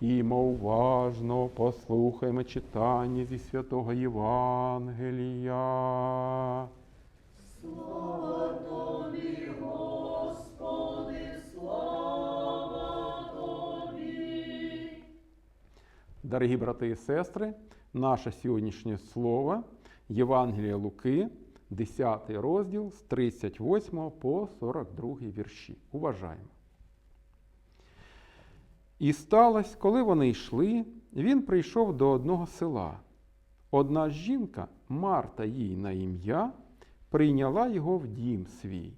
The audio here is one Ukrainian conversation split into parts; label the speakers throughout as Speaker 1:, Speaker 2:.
Speaker 1: Тімо уважно послухаймо читання зі святого Євангелія. Дорогі брати і сестри, наше сьогоднішнє слово Євангелія Луки, 10 розділ з 38 по 42 вірші. Уважаємо. І сталося, коли вони йшли, він прийшов до одного села. Одна жінка, Марта їй на ім'я, прийняла його в дім свій.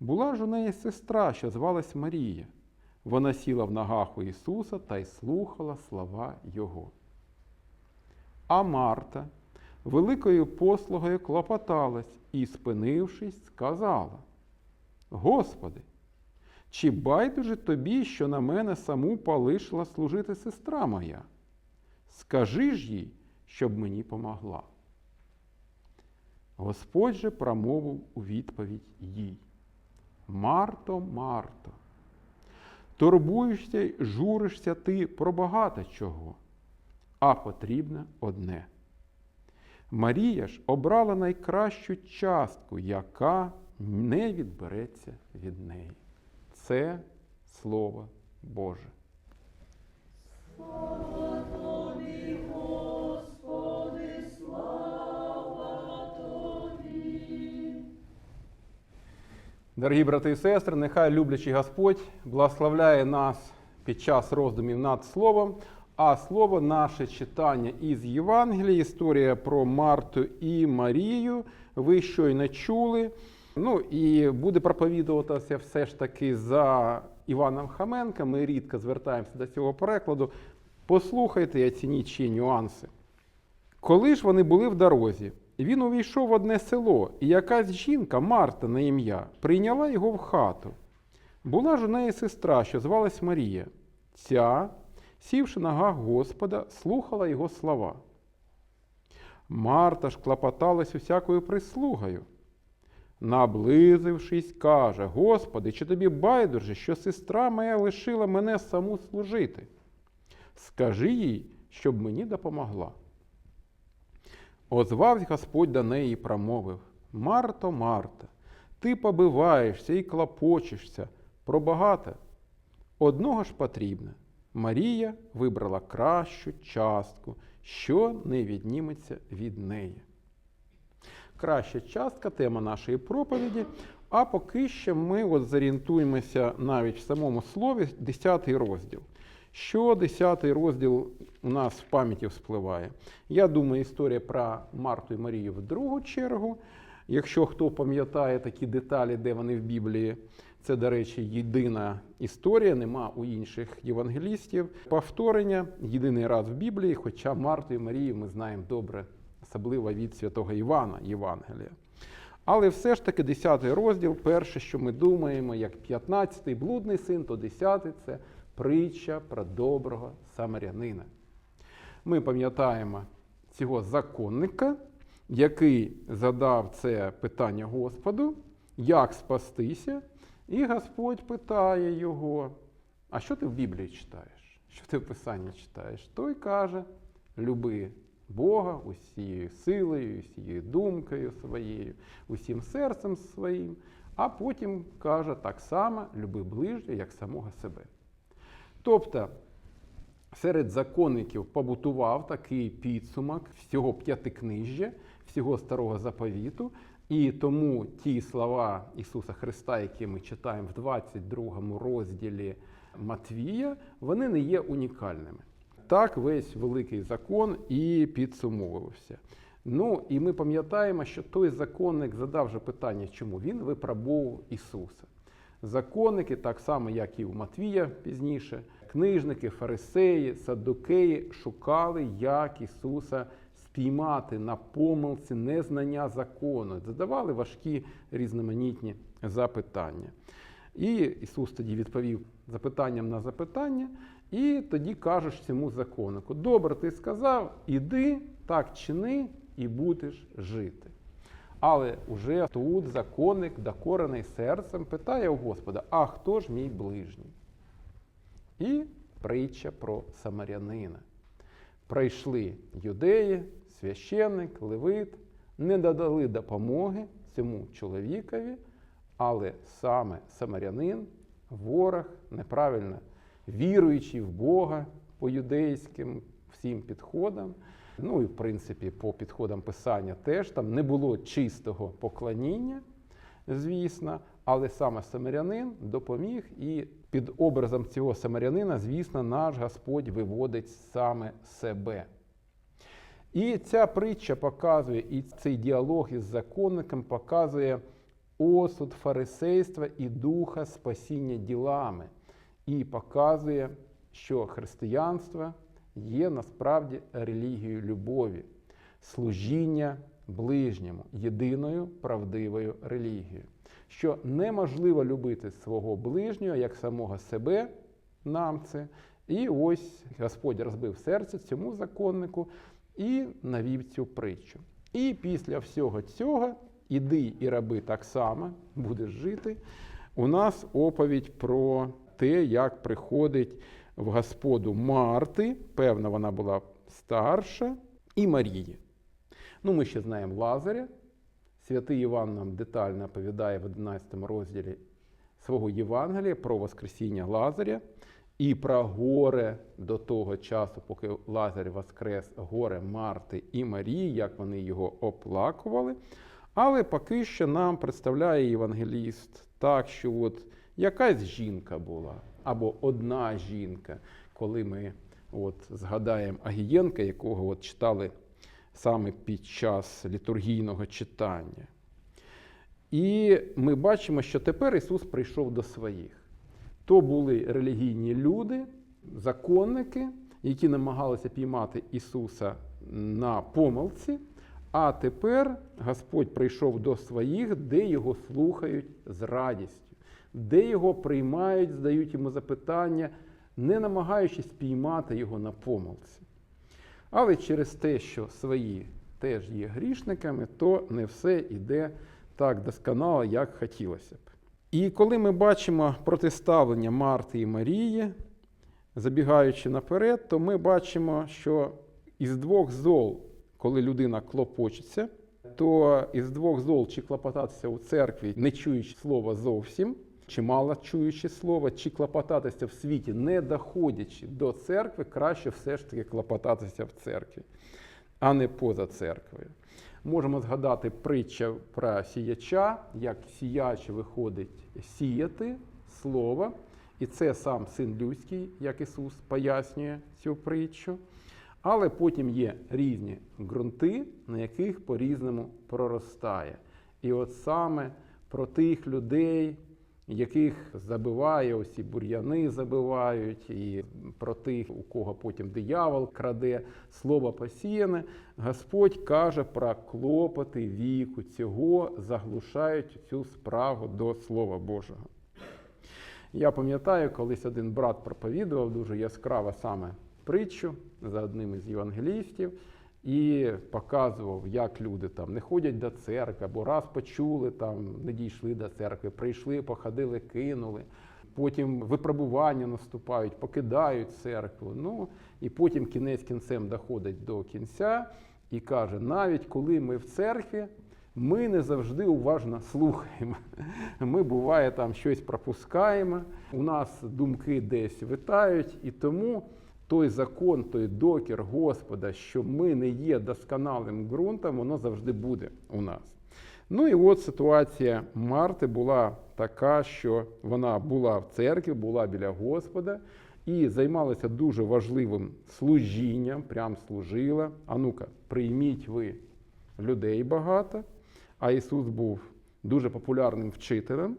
Speaker 1: Була ж у неї сестра, що звалась Марія. Вона сіла в ногах у Ісуса та й слухала слова Його. А Марта великою послугою клопоталась і, спинившись, сказала: Господи, чи байдуже тобі, що на мене саму полишила служити сестра моя? Скажи ж їй, щоб мені помогла. Господь же промовив у відповідь їй: Марто, Марто, турбуєшся й журишся ти про багато чого, а потрібне одне. Марія ж обрала найкращу частку, яка не відбереться від неї. Це Слово Боже. Дорогі брати і сестри, нехай люблячий Господь благословляє нас під час роздумів над Словом, а слово наше читання із Євангелія, історія про Марту і Марію. Ви щойно чули. Ну і буде проповідуватися все ж таки за Іваном Хаменка. Ми рідко звертаємося до цього перекладу. Послухайте і оцініть ще нюанси. Коли ж вони були в дорозі, він увійшов в одне село, і якась жінка, Марта на ім'я, прийняла його в хату. Була ж у неї сестра, що звалась Марія. Ця, сівши на ногах Господа, слухала його слова. Марта ж клопоталась усякою прислугою. Наблизившись, каже: Господи, чи тобі байдуже, що сестра моя лишила мене саму служити? Скажи їй, щоб мені допомогла. Озвався Господь до неї і промовив: Марто, Марта, ти побиваєшся і клопочешся про багато. Одного ж потрібно. Марія вибрала кращу частку, що не відніметься від неї. Краща частка тема нашої проповіді. А поки що ми от зорієнтуємося навіть в самому слові 10 розділ. Що 10 розділ у нас в пам'яті вспливає? Я думаю, історія про Марту і Марію в другу чергу. Якщо хто пам'ятає такі деталі, де вони в Біблії, це, до речі, єдина історія, нема у інших євангелістів. Повторення єдиний раз в Біблії, хоча Марту і Марію ми знаємо добре, особливо від святого Івана Євангелія. Але все ж таки 10 розділ, перше, що ми думаємо, як 15-й блудний син, то 10-й це притча про доброго самарянина. Ми пам'ятаємо цього законника, який задав це питання Господу, як спастися, і Господь питає його: а що ти в Біблії читаєш? Що ти в Писанні читаєш? Той каже: люби Бога усією силою, усією думкою своєю, усім серцем своїм, а потім каже так само: люби ближнього, як самого себе. Тобто серед законників побутував такий підсумок всього п'ятикнижжя, всього старого заповіту. І тому ті слова Ісуса Христа, які ми читаємо в 22 розділі Матвія, вони не є унікальними. Так весь великий закон і підсумовувався. Ну і ми пам'ятаємо, що той законник задав же питання, чому він випробовував Ісуса. Законники, так само, як і у Матвія пізніше, книжники, фарисеї, саддукеї шукали, як Ісуса спіймати на помилці незнання закону, задавали важкі різноманітні запитання. І Ісус тоді відповів запитанням на запитання, і тоді кажеш цьому законнику: Добре, ти сказав, іди, так чини, і будеш жити. Але уже тут законник, докорений серцем, питає у Господа: а хто ж мій ближній? І притча про самарянина. Прийшли юдеї, священник, левит, не додали допомоги цьому чоловікові, але саме самарянин, ворог, неправильно віруючий в Бога по юдейським всім підходам. Ну і в принципі по підходам писання теж там не було чистого поклоніння, звісно, але саме самарянин допоміг, і під образом цього самарянина, звісно, наш Господь виводить саме себе. І ця притча показує, і цей діалог із законником показує осуд фарисейства і духа спасіння ділами, і показує, що християнство є насправді релігією любові, служіння ближньому, єдиною правдивою релігією. Що неможливо любити свого ближнього як самого себе, нам це. І ось Господь розбив серце цьому законнику і навів цю притчу. І після всього цього, іди і раби так само, будеш жити. У нас оповідь про те, як приходить в Господу Марти, певно, вона була старша, і Марії. Ну, ми ще знаємо Лазаря. Святий Іван нам детально оповідає в 11 розділі свого Євангелія про Воскресіння Лазаря і про горе до того часу, поки Лазар воскрес, горе Марти і Марії, як вони його оплакували. Але поки що нам представляє євангеліст так, що от якась жінка була, або одна жінка, коли ми от згадаємо Агієнка, якого от читали саме під час літургійного читання. І ми бачимо, що тепер Ісус прийшов до своїх. То були релігійні люди, законники, які намагалися піймати Ісуса на помилці. А тепер Господь прийшов до своїх, де його слухають з радістю, де його приймають, здають йому запитання, не намагаючись піймати його на помилці. Але через те, що свої теж є грішниками, то не все йде так досконало, як хотілося б. І коли ми бачимо протиставлення Марти і Марії, забігаючи наперед, то ми бачимо, що із двох зол, коли людина клопочеться, то із двох зол чи клопотатися у церкві, не чуючи слова зовсім, чи мало чуючи слово, чи клопотатися в світі, не доходячи до церкви, краще все ж таки клопотатися в церкві, а не поза церквою. Можемо згадати притча про сіяча, як сіяч виходить сіяти слово, і це сам син людський, як Ісус пояснює цю притчу. Але потім є різні ґрунти, на яких по-різному проростає. І от саме про тих людей, яких забиває, ось і бур'яни забивають, і про тих, у кого потім диявол краде слово посіяне, Господь каже про клопоти віку цього заглушають цю справу до Слова Божого. Я пам'ятаю, колись один брат проповідував дуже яскраво саме притчу за одним із євангелістів і показував, як люди там не ходять до церкви, або раз почули, там не дійшли до церкви, прийшли, походили, кинули. Потім випробування наступають, покидають церкву. Ну і потім кінець кінцем доходить до кінця і каже: навіть коли ми в церкві, ми не завжди уважно слухаємо. Ми буває там щось пропускаємо. У нас думки десь витають, і тому той закон, той докір Господа, що ми не є досконалим ґрунтом, воно завжди буде у нас. Ну і от ситуація Марти була така, що вона була в церкві, була біля Господа і займалася дуже важливим служінням, прям служила. А ну-ка, прийміть ви людей багато. А Ісус був дуже популярним вчителем.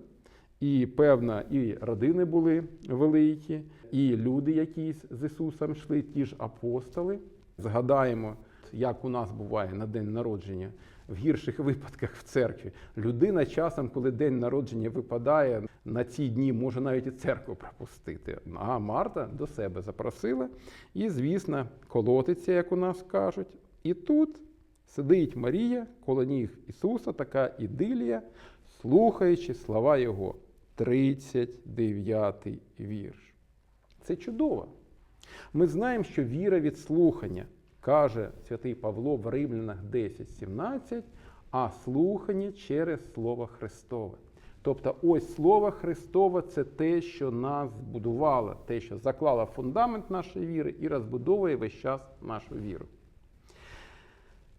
Speaker 1: І певно, і родини були великі, і люди, які з Ісусом йшли, ті ж апостоли. Згадаємо, як у нас буває на день народження в гірших випадках в церкві. Людина часом, коли день народження випадає, на ці дні може навіть і церкву пропустити. А Марта до себе запросила і, звісно, колотиться, як у нас кажуть. І тут сидить Марія коло ніг Ісуса, така ідилія, слухаючи слова Його. 39 вірш. Це чудово. Ми знаємо, що віра від слухання, каже святий Павло в Римлянах 10.17, а слухання через Слово Христове. Тобто, ось Слово Христове це те, що нас збудувало, те, що заклало фундамент нашої віри і розбудовує весь час нашу віру.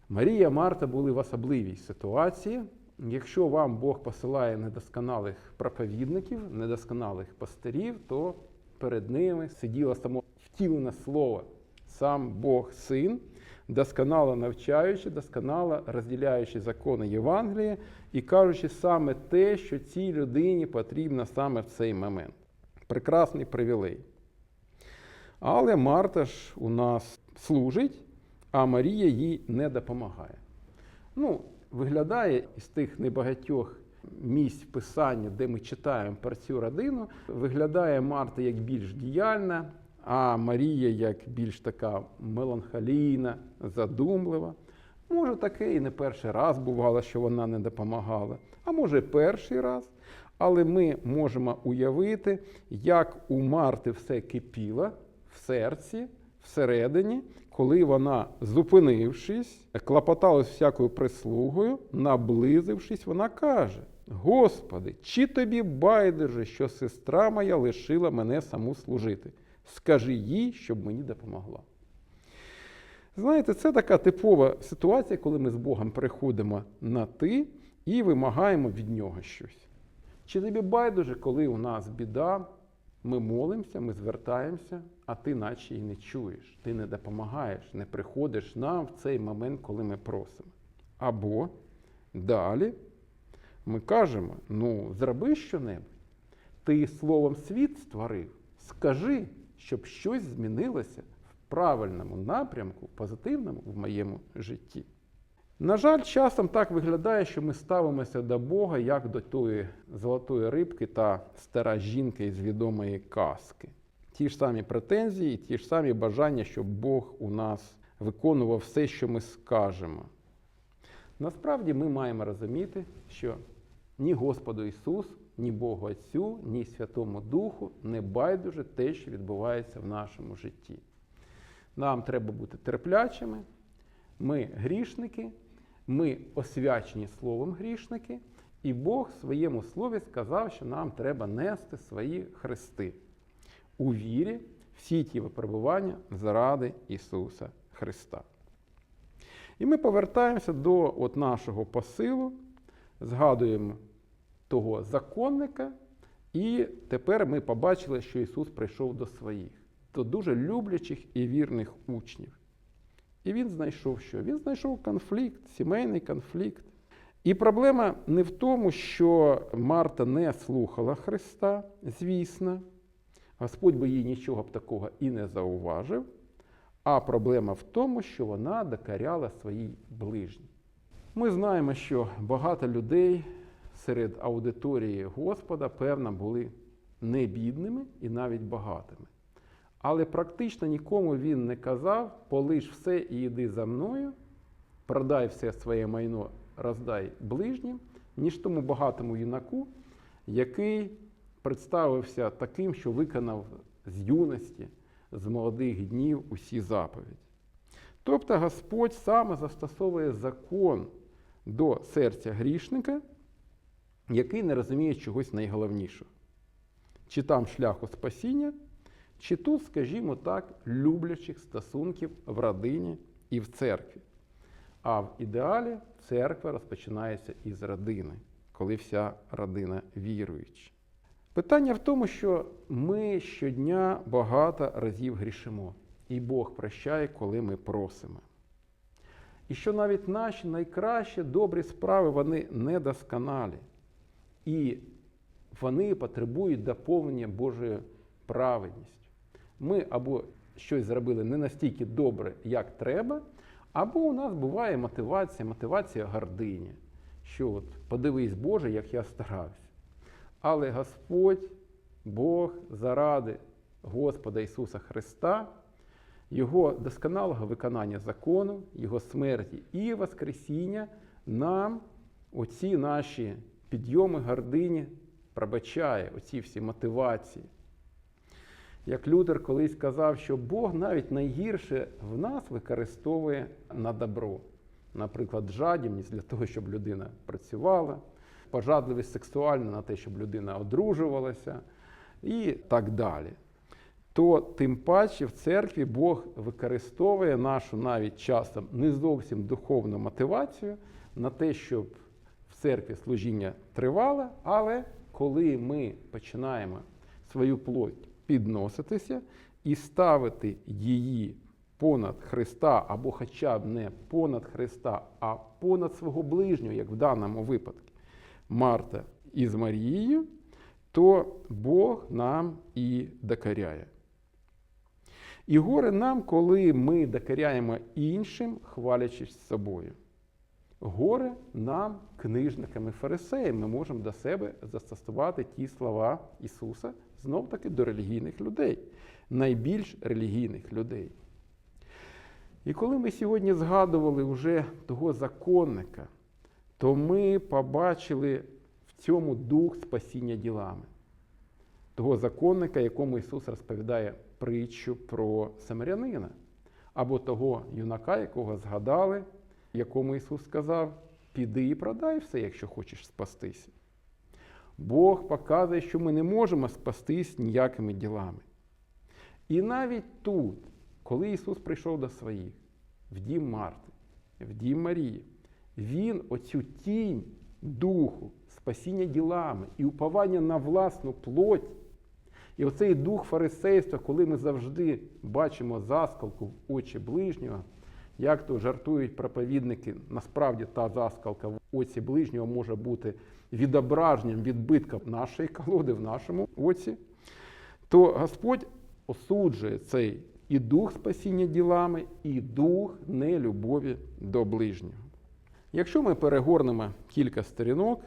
Speaker 1: Марія Марта були в особливій ситуації. Якщо вам Бог посилає недосконалих проповідників, недосконалих пастирів, то перед ними сиділо само втілене слово, сам Бог Син, досконало навчаючи, досконало розділяючи закони Євангелія і кажучи саме те, що цій людині потрібно саме в цей момент. Прекрасний привілей. Але Марта ж у нас служить, а Марія їй не допомагає. Ну, виглядає із тих небагатьох місць писання, де ми читаємо про цю родину, виглядає Марта як більш діяльна, а Марія як більш така меланхолійна, задумлива. Може, таке і не перший раз бувало, що вона не допомагала, а може, перший раз. Але ми можемо уявити, як у Марти все кипіло в серці, всередині, коли вона, зупинившись, клопоталась всякою прислугою, наблизившись, вона каже: Господи, чи тобі байдуже, що сестра моя лишила мене саму служити? Скажи їй, щоб мені допомогла. Знаєте, це така типова ситуація, коли ми з Богом приходимо на ти і вимагаємо від нього щось. Чи тобі байдуже, коли у нас біда, ми молимося, ми звертаємося, а ти наче і не чуєш, ти не допомагаєш, не приходиш нам в цей момент, коли ми просимо. Або далі ми кажемо: ну, зроби щонебудь. Ти словом світ створив, скажи, щоб щось змінилося в правильному напрямку, позитивному в моєму житті. На жаль, часом так виглядає, що ми ставимося до Бога як до тої золотої рибки та стара жінка із відомої казки. Ті ж самі претензії, ті ж самі бажання, щоб Бог у нас виконував все, що ми скажемо. Насправді ми маємо розуміти, що ні Господу Ісус, ні Богу Отцю, ні Святому Духу не байдуже те, що відбувається в нашому житті. Нам треба бути терплячими. Ми грішники, ми освячені словом грішники, і Бог в своєму слові сказав, що нам треба нести свої хрести у вірі всі ті випробування заради Ісуса Христа. І ми повертаємося до от нашого посилу, згадуємо того законника, і тепер ми побачили, що Ісус прийшов до своїх, до дуже люблячих і вірних учнів. І він знайшов що? Він знайшов конфлікт, сімейний конфлікт. І проблема не в тому, що Марта не слухала Христа, звісно, Господь би їй нічого б такого і не зауважив. А проблема в тому, що вона докаряла своїй ближній. Ми знаємо, що багато людей серед аудиторії Господа, певно, були не бідними і навіть багатими. Але практично нікому він не казав, полиш все і йди за мною, продай все своє майно, роздай ближнім, ніж тому багатому юнаку, який представився таким, що виконав з юності, з молодих днів усі заповіді. Тобто Господь саме застосовує закон до серця грішника, який не розуміє чогось найголовнішого. Чи там шляху спасіння, чи тут, скажімо так, люблячих стосунків в родині і в церкві. А в ідеалі церква розпочинається із родини, коли вся родина віруюча. Питання в тому, що ми щодня багато разів грішимо, і Бог прощає, коли ми просимо. І що навіть наші найкращі добрі справи вони недосконалі. І вони потребують доповнення Божою праведністю. Ми або щось зробили не настільки добре, як треба, або у нас буває мотивація, мотивація гордині. Що от подивись, Боже, як я старався. Але Господь, Бог заради Господа Ісуса Христа, Його досконалого виконання закону, Його смерті і Воскресіння нам оці наші підйоми гордині пробачає, оці всі мотивації. Як Лютер колись казав, що Бог навіть найгірше в нас використовує на добро. Наприклад, жадібність для того, щоб людина працювала, пожадливість сексуальна на те, щоб людина одружувалася і так далі. То тим паче в церкві Бог використовує нашу навіть часом не зовсім духовну мотивацію на те, щоб церкві служіння тривало, але коли ми починаємо свою плоть підноситися і ставити її понад Христа, або хоча б не понад Христа, а понад свого ближнього, як в даному випадку, Марта із Марією, то Бог нам і докоряє. І горе нам, коли ми докоряємо іншим, хвалячись собою. Горе нам, книжникам і фарисеям, ми можемо до себе застосувати ті слова Ісуса знов таки до релігійних людей, найбільш релігійних людей. І коли ми сьогодні згадували вже того законника, то ми побачили в цьому дух спасіння ділами. Того законника, якому Ісус розповідає притчу про самарянина, або того юнака, якого згадали, якому Ісус сказав: піди і продай все, якщо хочеш спастися. Бог показує, що ми не можемо спастись ніякими ділами. І навіть тут, коли Ісус прийшов до своїх, в дім Марти, в дім Марії, Він оцю тінь духу, спасіння ділами і уповання на власну плоть. І оцей дух фарисейства, коли ми завжди бачимо заскалку в очі ближнього, як то жартують проповідники, насправді та заскалка в оці ближнього може бути відображенням відбитком нашої колоди в нашому оці, то Господь осуджує цей і дух спасіння ділами, і дух нелюбові до ближнього. Якщо ми перегорнемо кілька сторінок,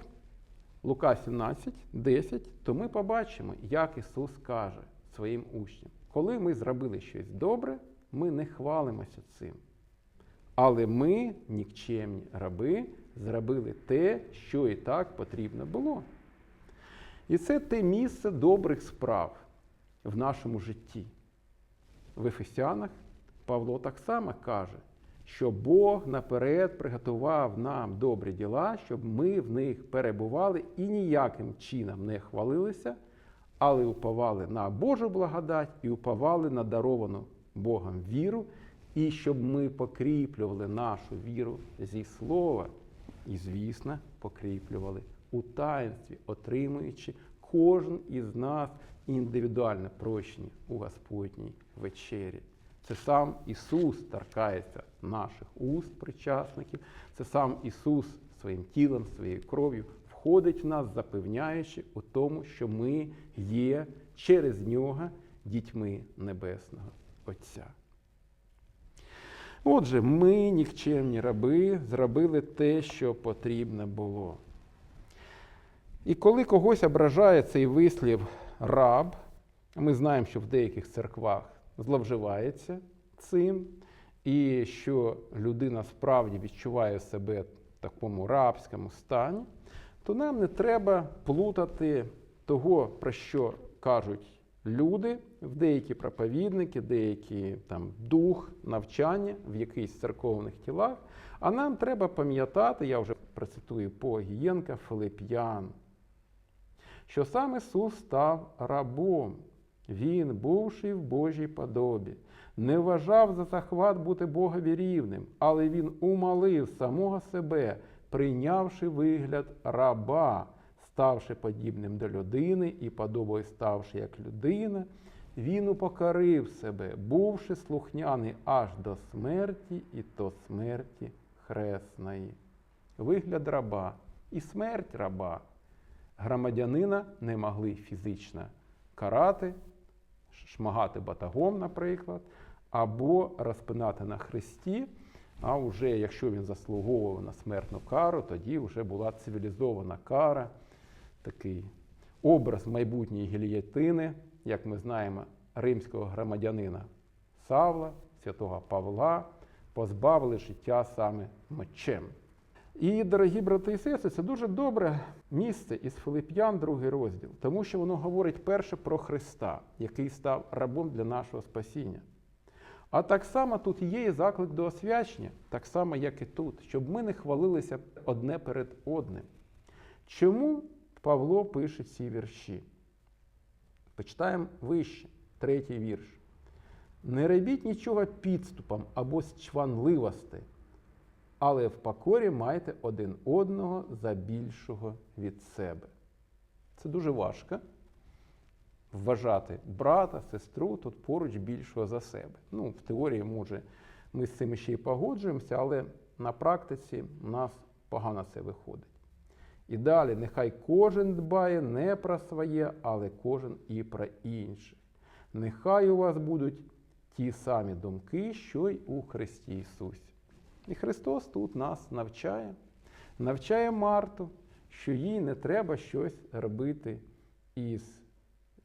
Speaker 1: Лука 17, 10, то ми побачимо, як Ісус каже своїм учням, коли ми зробили щось добре, ми не хвалимося цим. Але ми, нікчемні раби, зробили те, що і так потрібно було. І це те місце добрих справ в нашому житті. В Ефесянах Павло так само каже, що Бог наперед приготував нам добрі діла, щоб ми в них перебували і ніяким чином не хвалилися, але уповали на Божу благодать і уповали на даровану Богом віру, і щоб ми покріплювали нашу віру зі слова, і, звісно, покріплювали у таїнстві, отримуючи кожен із нас індивідуальне прощення у Господній вечері. Це сам Ісус торкається наших уст причасників, це сам Ісус своїм тілом, своєю кров'ю входить в нас, запевняючи у тому, що ми є через Нього дітьми Небесного Отця. Отже, ми, нікчемні раби, зробили те, що потрібно було. І коли когось ображає цей вислів раб, ми знаємо, що в деяких церквах зловживається цим, і що людина справді відчуває себе в такому рабському стані, то нам не треба плутати того, про що кажуть люди, деякі проповідники, деякі там дух, навчання в якихось церковних тілах. А нам треба пам'ятати, я вже процитую по Гієнка Филип'ян, що сам Ісус став рабом. Він, бувши в Божій подобі, не вважав за захват бути Богові рівним, але він умалив самого себе, прийнявши вигляд раба, ставши подібним до людини і подобою ставши як людина, він упокорив себе, бувши слухняний аж до смерті і то смерті хресної. Вигляд раба і смерть раба. Громадянина не могли фізично карати, шмагати батагом, наприклад, або розпинати на хресті. А вже якщо він заслуговував на смертну кару, тоді вже була цивілізована кара, такий образ майбутньої гільятини, як ми знаємо, римського громадянина Савла, святого Павла, позбавили життя саме мечем. І, дорогі брати і сестри, це дуже добре місце із Филип'ян, другий розділ, тому що воно говорить перше про Христа, який став рабом для нашого спасіння. А так само тут є і заклик до освячення, так само, як і тут, щоб ми не хвалилися одне перед одним. Чому Павло пише ці вірші? Почитаємо вище, третій вірш. Не робіть нічого підступом або з чванливості, але в покорі майте один одного за більшого від себе. Це дуже важко вважати брата, сестру тут поруч більшого за себе. Ну, в теорії, може, ми з цим ще й погоджуємося, але на практиці у нас погано це виходить. І далі, нехай кожен дбає не про своє, але кожен і про інших. Нехай у вас будуть ті самі думки, що й у Христі Ісусі. І Христос тут нас навчає, навчає Марту, що їй не треба щось робити із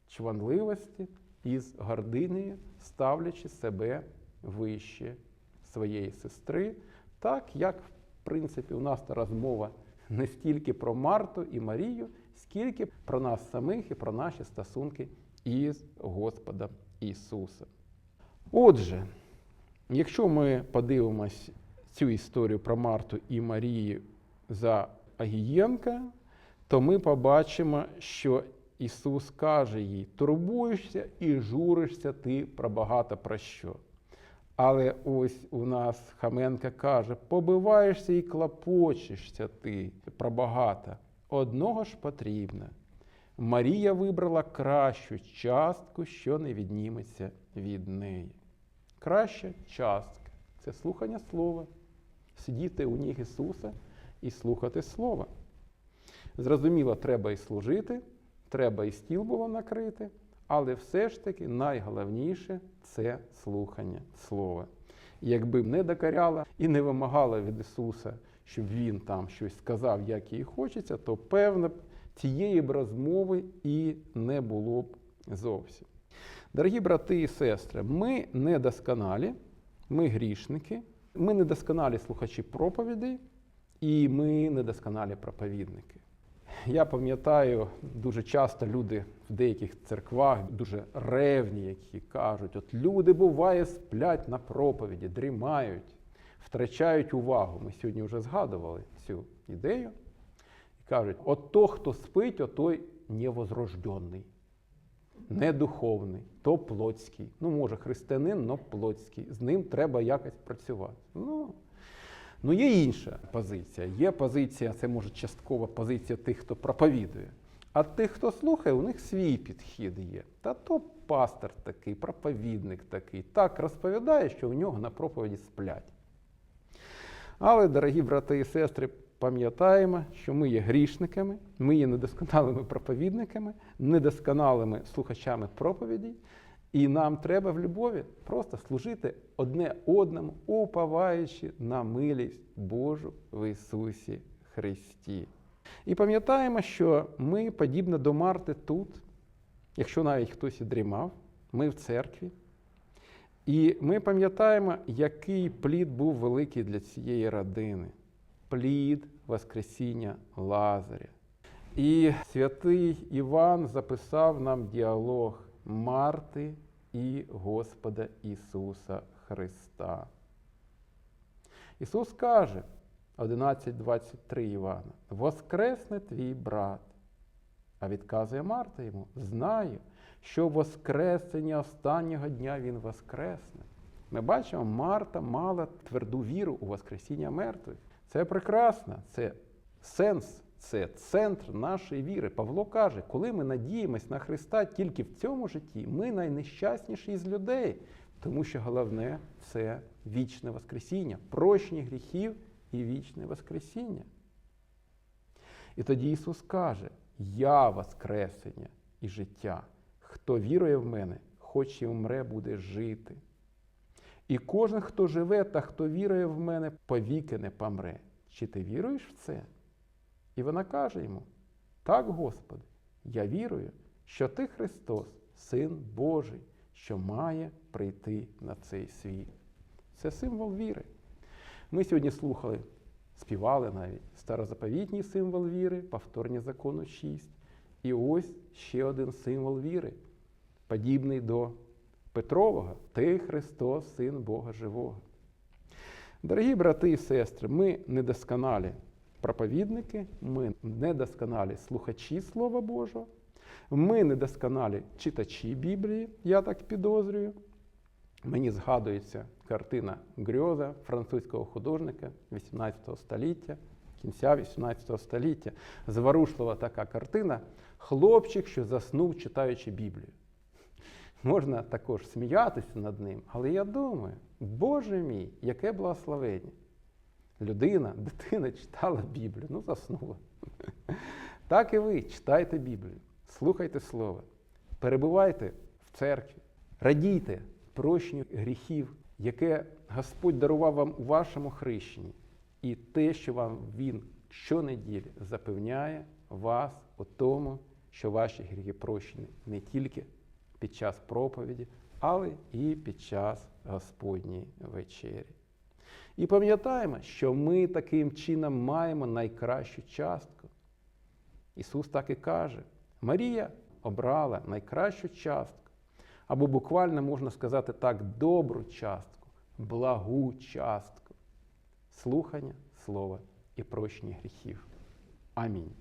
Speaker 1: чванливості, із гординею, ставлячи себе вище своєї сестри, так як, в принципі, у нас та розмова не стільки про Марту і Марію, скільки про нас самих і про наші стосунки із Господом Ісусом. Отже, якщо ми подивимось цю історію про Марту і Марію за Агієнка, то ми побачимо, що Ісус каже їй: турбуєшся і журишся ти про багато про що. Але ось у нас Хаменка каже: побиваєшся і клопочешся ти про багато. Одного ж потрібно. Марія вибрала кращу частку, що не відніметься від неї. Краща частка це слухання слова, сидіти у ніг Ісуса і слухати Слова. Зрозуміло, треба і служити, треба і стіл було накрити, але все ж таки найголовніше це слухання Слова. Якби б не докоряла і не вимагала від Ісуса, щоб Він там щось сказав, як їй хочеться, то певно б цієї б розмови і не було б зовсім. Дорогі брати і сестри, ми недосконалі, ми грішники, ми недосконалі слухачі проповідей, і ми недосконалі проповідники. Я пам'ятаю, дуже часто люди в деяких церквах дуже ревні, які кажуть, от люди буває сплять на проповіді, дрімають, втрачають увагу. Ми сьогодні вже згадували цю ідею. І кажуть, от то, хто спить, от той невозрожденний, недуховний, то плотський. Ну, може, християнин, но плотський. З ним треба якось працювати. Ну, Ну, є інша позиція. Є позиція, це може часткова позиція тих, хто проповідує. А тих, хто слухає, у них свій підхід є. Та то пастор такий, проповідник такий, так розповідає, що в нього на проповіді сплять. Але, дорогі брати і сестри, пам'ятаємо, що ми є грішниками, ми є недосконалими проповідниками, недосконалими слухачами проповідей. І нам треба в любові просто служити одне одному, уповаючи на милість Божу в Ісусі Христі. І пам'ятаємо, що ми, подібно до Марти, тут, якщо навіть хтось і дрімав, ми в церкві. І ми пам'ятаємо, який плід був великий для цієї родини плід Воскресіння Лазаря. І святий Іван записав нам діалог. Марти і Господа Ісуса Христа. Ісус каже 11.23 Івана: Воскресне твій брат. А відказує Марта йому: Знаю, що Воскресення останнього дня Він воскресне. Ми бачимо, Марта мала тверду віру у Воскресіння мертвих. Це прекрасно, це сенс це центр нашої віри. Павло каже, коли ми надіємось на Христа тільки в цьому житті, ми найнещасніші з людей, тому що головне це вічне Воскресіння, прощення гріхів і вічне Воскресіння. І тоді Ісус каже: Я Воскресення і життя. Хто вірує в мене, хоч і умре, буде жити. І кожен, хто живе та хто вірує в мене, повіки не помре. Чи ти віруєш в це? І вона каже йому: Так, Господи, я вірую, що Ти Христос, Син Божий, що має прийти на цей світ. Це символ віри. Ми сьогодні слухали співали навіть старозаповітній символ віри, повторні закону 6. І ось ще один символ віри, подібний до Петрового, ти Христос, Син Бога Живого. Дорогі брати і сестри, ми недосконалі проповідники, ми недосконалі слухачі Слова Божого, ми недосконалі читачі Біблії, я так підозрюю. Мені згадується картина Грьоза французького художника 18 століття, кінця 18 століття. Зворушлива така картина Хлопчик, що заснув, читаючи Біблію. Можна також сміятися над ним, але я думаю, Боже мій, яке благословення. Людина, дитина читала Біблію, ну заснула. Так і ви читайте Біблію, слухайте Слово, перебувайте в церкві, радійте прощенню гріхів, яке Господь дарував вам у вашому хрещенні, і те, що вам Він щонеділі запевняє вас у тому, що ваші гріхи прощені не тільки під час проповіді, але і під час Господньої вечері. І пам'ятаємо, що ми таким чином маємо найкращу частку. Ісус так і каже: Марія обрала найкращу частку, або буквально можна сказати так, добру частку, благу частку, слухання слова і прощення гріхів. Амінь.